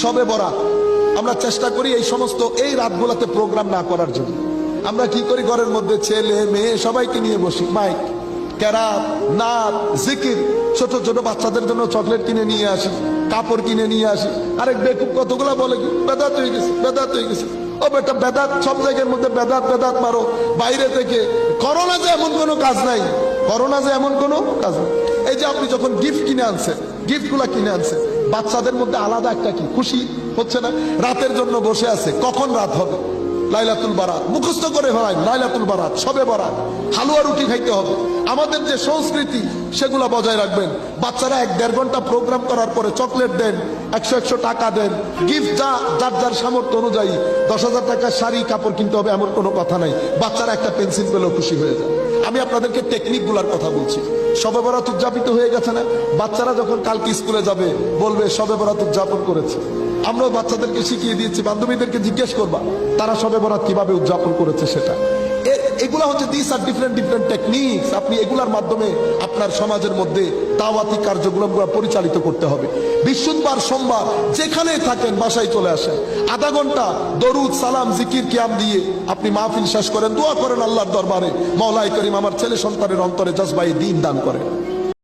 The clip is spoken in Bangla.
সবে বরাত। আমরা চেষ্টা করি এই সমস্ত এই রাতগুলোতে প্রোগ্রাম না করার জন্য। আমরা কি করি ঘরের মধ্যে ছেলে, মেয়ে, সবাইকে নিয়ে বসি। মাইক ক্যারাত নাচ, জিকির। ছোট ছোট বাচ্চাদের জন্য চকলেট কিনে নিয়ে আসি, কাপড় কিনে নিয়ে আসি। আরেক বেকুব কতগুলা বলে কি, বেদাত হয়ে গেছে, বেদাত হয়ে গেছে। ও বেটা, বেদাত, সব জায়গার মধ্যে বেদাত বেদাত মারো। বাইরে থেকে করোনা যে এমন কোনো কাজ নাই, করোনা যে এমন কোনো কাজ নাই। এই যে আপনি যখন গিফট কিনে আনছেন গিফটগুলা কিনে আনছে। বাচ্চাদের মধ্যে আলাদা একটা কি? খুশি হচ্ছে না? রাতের জন্য বসে আছে। কখন রাত হবে? লাইলাতুল বারাত। মুখস্থ করে ফেলায় লাইলাতুল বারাত, সবে বারাত। হালুয়া রুটি খাইতে হবে। আমাদের যে সংস্কৃতি, সেগুলো বজায় রাখবেন। বাচ্চারা এক দেড় ঘণ্টা প্রোগ্রাম করার পরে চকলেট দেন, একশো একশো টাকা দেন। গিফট যা, যার যার সামর্থ্য অনুযায়ী দশ হাজার টাকার শাড়ি, কাপড় কিনতে হবে এমন কোনো কথা নাই। বাচ্চারা একটা পেন্সিল পেলেও খুশি হয়ে যায়। আমি আপনাদেরকে টেকনিকগুলার কথা বলছি। সবে বরাত উদযাপিত হয়ে গেছে না? বাচ্চারা যখন কালকে স্কুলে যাবে, বলবে সবে বরাত উদযাপন করেছে। আমরাও বাচ্চাদেরকে শিখিয়ে দিয়েছি, বান্ধবীদেরকে জিজ্ঞেস করবা, তারা সবে বরাত কীভাবে উদযাপন করেছে সেটা। এগুলা হচ্ছে this are different different techniques আপনি এগুলার মাধ্যমে আপনার সমাজের মধ্যে দাওয়াতি কার্যক্রম পরিচালিত করতে হবে। বিশুদ্ধবার সোমবার, যেখানে থাকেন, বাসায় চলে আসেন। আধা ঘণ্টা দরুদ, সালাম, জিকির, কিয়াম দিয়ে আপনি মাহফিল শেষ করেন, দোয়া করেন আল্লাহর দরবারে। মৌলাই করিম আমার ছেলে সন্তানের অন্তরে জজবাই দিন দান করেন।